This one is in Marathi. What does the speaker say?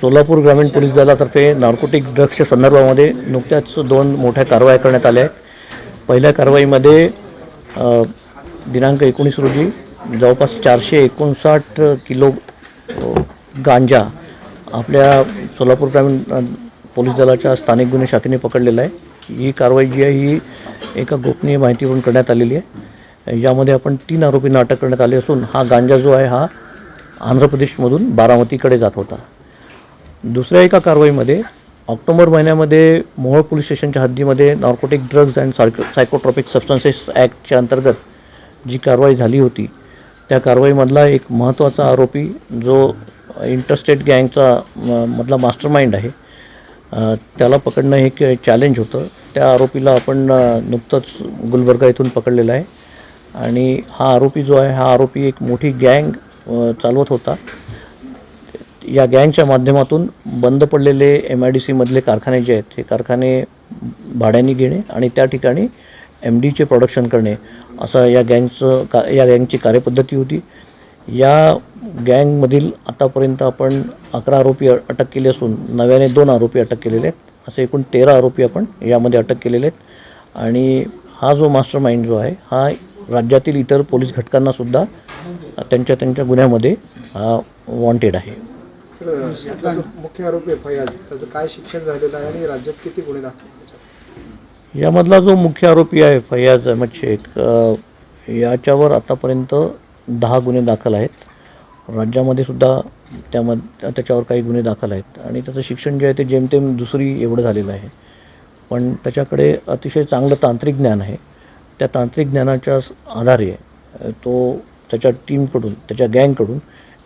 सोलापूर ग्रामीण पोलीस दलातर्फे नार्कोटिक ड्रग्सच्या संदर्भामध्ये नुकत्याच दोन मोठ्या कारवाया करण्यात आल्या आहेत. पहिल्या कारवाईमध्ये दिनांक एकोणीस रोजी जवळपास चारशे एकोणसाठ किलो गांजा आपल्या सोलापूर ग्रामीण पोलीस दलाच्या स्थानिक गुन्हे शाखेने पकडलेला आहे. ही कारवाई जी आहे ही एका गोपनीय माहितीवरून करण्यात आलेली आहे. यामध्ये आपण तीन आरोपींना अटक करण्यात आली असून हा गांजा जो आहे हा आंध्र प्रदेशमधून बारामतीकडे जात होता. दुसऱ्या एका कारवाईमध्ये ऑक्टोबर महिन्यामध्ये मोहोळ पोलीस स्टेशनच्या हद्दीमध्ये narcotic drugs and psycho psychotropic substances ॲक्टच्या अंतर्गत जी कारवाई झाली होती त्या कारवाईमधला एक महत्त्वाचा आरोपी जो इंटरस्टेट गँगचा म- मधला मास्टरमाइंड आहे त्याला पकडणं हे एक चॅलेंज होतं. त्या आरोपीला आपण नुकतंच गुलबर्गा इथून पकडलेला आहे. आणि हा आरोपी जो आहे हा आरोपी एक मोठी गँग चालवत होता. या गँगच्या माध्यमातून बंद पडलेले एम आय डी सीमधले कारखाने जे आहेत हे कारखाने भाड्याने घेणे आणि त्या ठिकाणी एम डीचे प्रोडक्शन करणे असं या गँगचं का या गँगची कार्यपद्धती होती. या गँगमधील आतापर्यंत आपण अकरा आरोपी अटक केले असून नव्याने दोन आरोपी अटक केलेले आहेत. असे एकूण तेरा आरोपी आपण यामध्ये अटक केलेले आहेत. आणि हा जो मास्टर माइंड जो आहे हा राज्यातील इतर पोलीस घटकांनासुद्धा त्यांच्या त्यांच्या गुन्ह्यामध्ये हा वॉन्टेड आहे. मुख्य आरोपी फयाज त्याचं काय शिक्षण झालेलं आहे आणि राज्यात किती गुन्हे दाखल यामधला जो मुख्य आरोपी आहे फैयाज अहमद शेख याच्यावर आतापर्यंत दहा गुन्हे दाखल आहेत. राज्यामध्ये सुद्धा त्यामध्ये त्याच्यावर काही गुन्हे दाखल आहेत. आणि त्याचं शिक्षण जे आहे ते जेमतेम दुसरी एवढं झालेलं आहे. पण त्याच्याकडे अतिशय चांगलं तांत्रिक ज्ञान आहे. त्या तांत्रिक ज्ञानाच्या आधारे तो त्याच्या टीमकडून त्याच्या गँगकडून